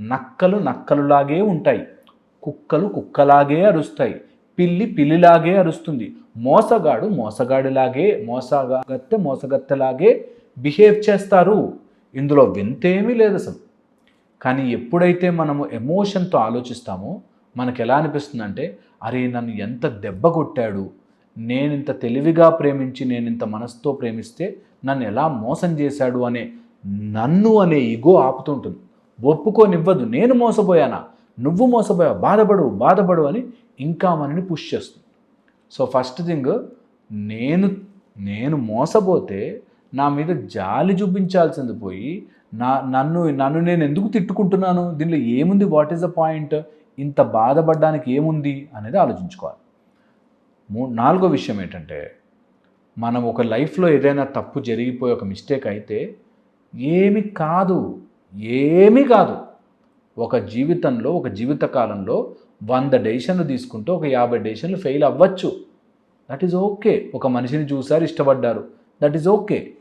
నక్కలు నక్కలులాగే ఉంటాయి. కుక్కలు కుక్కలాగే అరుస్తాయి. పిల్లి పిల్లిలాగే అరుస్తుంది. మోసగాడు మోసగాడిలాగే మోసగత్తె మోసగత్తెలాగే బిహేవ్ చేస్తారు. ఇందులో వింతేమీ లేదు అసలు. కానీ ఎప్పుడైతే మనము ఎమోషన్తో ఆలోచిస్తామో మనకు ఎలా అనిపిస్తుందంటే అరే నన్ను ఎంత దెబ్బ కొట్టాడు. నేను ఇంత తెలివిగా ప్రేమించి నేను ఇంత మనసుతో ప్రేమిస్తే నన్ను ఎలా మోసం చేశాడు అనే నన్ను అనే ఈగో ఆపుతుంటుంది. ఒప్పుకోనివ్వదు. నేను మోసపోయానా? నువ్వు మోసపోయావు. బాధపడు బాధపడు అని ఇంకా మనని పుష్ చేస్తుంది. సో ఫస్ట్ థింగ్ నేను నేను మోసపోతే నా మీద జాలి చూపించాల్సింది పోయి నా నన్ను నన్ను నేను ఎందుకు తిట్టుకుంటున్నాను? దీనిలో ఏముంది? వాట్ ఈస్ ద పాయింట్ ఇంత బాధపడడానికి ఏముంది? అనేది ఆలోచించుకోవాలి. మూ నాలుగో విషయం ఏంటంటే మనం ఒక లైఫ్లో ఏదైనా తప్పు జరిగిపోయి ఒక మిస్టేక్ అయితే ఏమి కాదు. ఏమీ కాదు. ఒక జీవితంలో ఒక జీవితకాలంలో వంద డెసిషన్లు తీసుకుంటే ఒక యాభై డెసిషన్లు ఫెయిల్ అవ్వచ్చు. దట్ ఈజ్ ఓకే ఒక మనిషిని చూసారు ఇష్టపడ్డారు. That is okay